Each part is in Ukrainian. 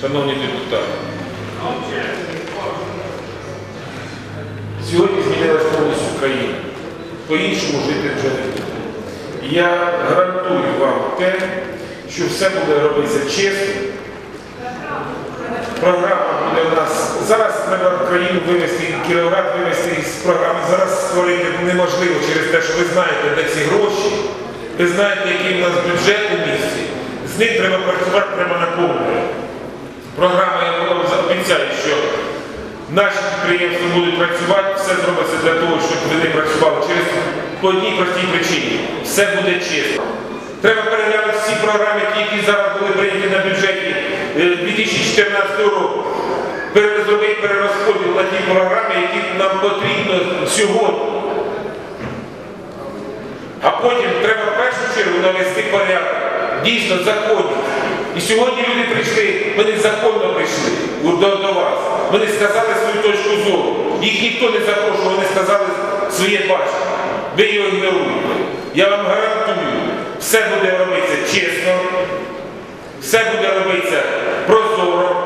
Шановні депутати, сьогодні змінилась повністю країна. По-іншому жити вже не буде. Я гарантую вам те, що все буде робитися чесно. Програма буде в нас. Зараз треба країну вивести, Кіровоград вивести із програми. Зараз створити неможливо через те, що ви знаєте, де ці гроші, ви знаєте, який в нас бюджет у місті. З ним треба працювати прямо на повну. Програма, я вам обіцяю, що наші підприємства будуть працювати, все зробиться для того, щоб вони працювали через по одній простій причині. Все буде чесно. Треба переглянути всі програми, які зараз були прийняті на бюджеті е, 2014 року. Перезробити перерозподіл на ті програми, які нам потрібно сьогодні. А потім треба в першу чергу навести порядок. Дійсно, законні. І сьогодні люди прийшли, вони законно прийшли до, до вас. Вони сказали свою точку зору. Їх ніхто не запрошував, вони сказали своє бачення. Ви його ігноруєте. Я вам гарантую, все буде робитися чесно, все буде робитися прозоро.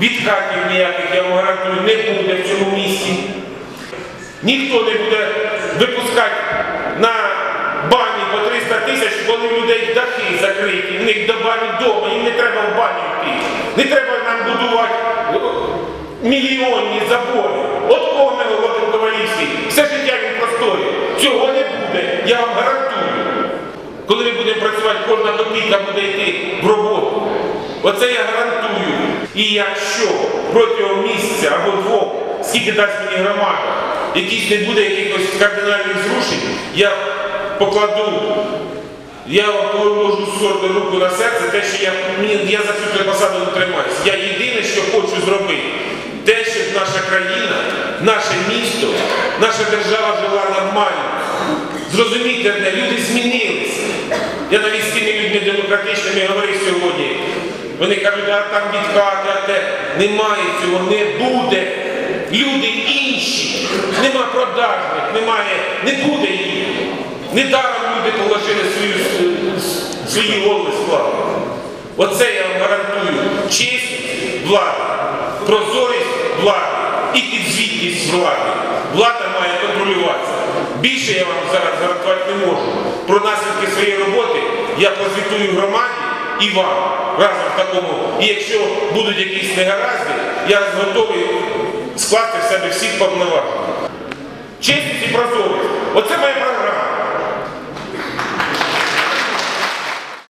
Відхатів ніяких, я вам гарантую, не буде в цьому місті. Ніхто не буде випускати на бані по 300 тисяч, коли в людей дахи закриті, в них до бані вдома, їм не треба в баню йти. Не треба нам будувати мільйонні забори. От говоримо Ковалівський, все життя він простоює. Цього не буде, я вам гарантую. Коли ми будемо працювати, кожна копійка буде йти в роботу. Оце я гарантую. І якщо протягом місяця або двох, скільки дасть мені громада, якісь не буде якихось кардинальних зрушень, я покладу, я вам положу сорну руку на серце, те, що я, я за цю посаду не тримаюся. Я єдине, що хочу зробити, те, щоб наша країна, наше місто, наша держава жила нормально. Зрозумійте люди змінилися. Я навіть з тими людьми демократичними говорив сьогодні. Вони кажуть, а там відкати, а те. Немає цього, не буде. Люди інші. Нема продажних, немає, не буде їх. Недаром люди положили свою, свої голови склали. Оце я вам гарантую. Честь влади, прозорість влади і підзвітність влади. Влада має контролюватися. Більше я вам зараз гарантувати не можу. Про наслідки своєї роботи я позвітую громаді і вам разом в такому. І якщо будуть якісь негаразди, я готовий скласти в себе всіх повноважень. Чесність і прозорість. Оце програма.